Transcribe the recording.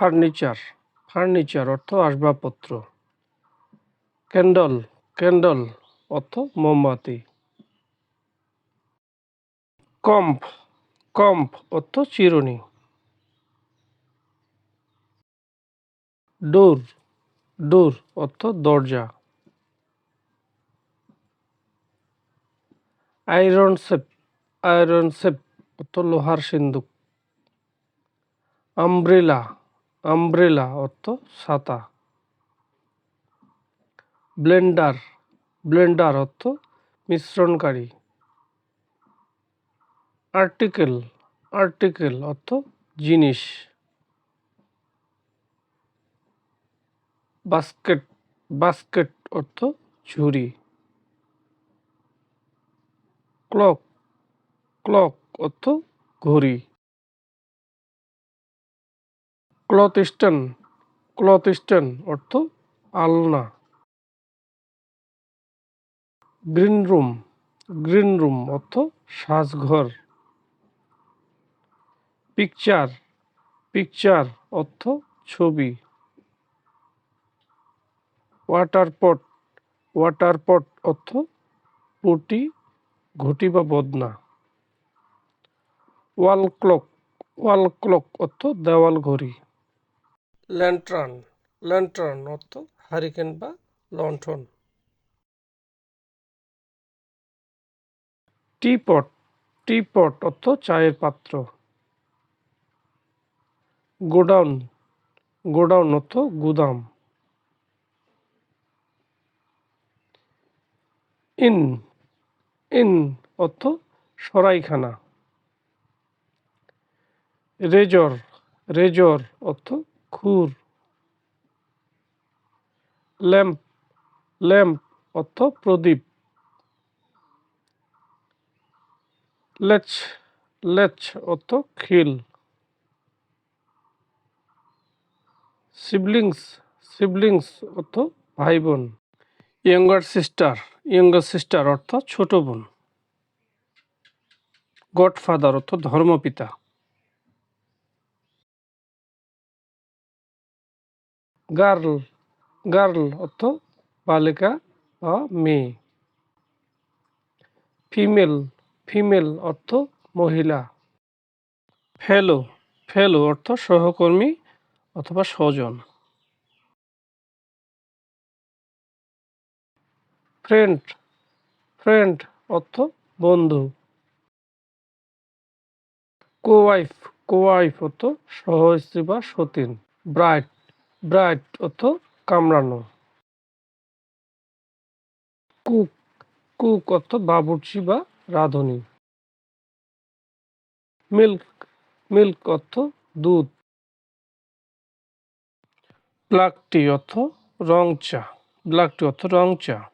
Furniture furniture অর্থ আসবাবপত্র। Candle candle অর্থ মোমবাতি। কম্প কম্প অর্থ চিরুনি। ডোর ডোর অর্থ দরজা। আয়রন শেপ আয়রন শেপ অর্থ লোহার সিন্দুক। আমব্রেলা আমব্রেলা অর্থ ছাতা। ব্লেন্ডার ব্লেন্ডার অর্থ মিশ্রণকারী। আর্টিকেল আর্টিকেল অর্থ জিনিস। বাস্কেট বাস্কেট অর্থ ঝুড়ি। ক্লক ক্লক অর্থ ঘড়ি। ক্লথ স্ট্যান্ড ক্লথ অর্থ আলনা। গ্রিন রুম গ্রিন রুম অর্থ সাজঘর। পিকচার পিকচার অর্থ ছবি। ওয়াটার পট ওয়াটার পট অর্থ পটি, ঘটি বা বদনা। ওয়াল ক্লক ওয়াল ক্লক অর্থ দেওয়াল ঘড়ি। ল্যান্ট্রান ল্যান্ট্রান অর্থ হারিকেন বা লণ্ঠন। টিপট টিপট অর্থ চায়ের পাত্র। গোডাউন গোডাউন অর্থ গুদাম। ইন ইন অর্থ সরাইখানা। রেজর রেজর অর্থ খুর ল্যাম্প ল্যাম্প অর্থ প্রদীপ। লেচ লেচ অর্থ খিল। সিবলিংস সিবলিংস অর্থ ভাই বোন ইয়ঙ্গার সিস্টার ইয়ঙ্গার সিস্টার অর্থ ছোট বোন। গডফাদার অর্থ ধর্মপিতা। গার্ল গার্ল অর্থ বালিকা বা মেয়ে। ফিমেল ফিমেল অর্থ মহিলা। ফেলো ফেলো অর্থ সহকর্মী অথবা স্বজন। ফ্রেন্ড ফ্রেন্ড অর্থ বন্ধু। কোয়াইফ কোয়াইফ অর্থ সহস্ত্রী বা সতীন। ব্রাইট ব্রাইট অর্থ কামড়ানো। কুক কুক অর্থ বাবুর্চি বা রাঁধুনি। মিল্ক মিল্ক অর্থ দুধ। ব্ল্যাক টি অর্থ রং চা। ব্ল্যাক টি অর্থ রং চা।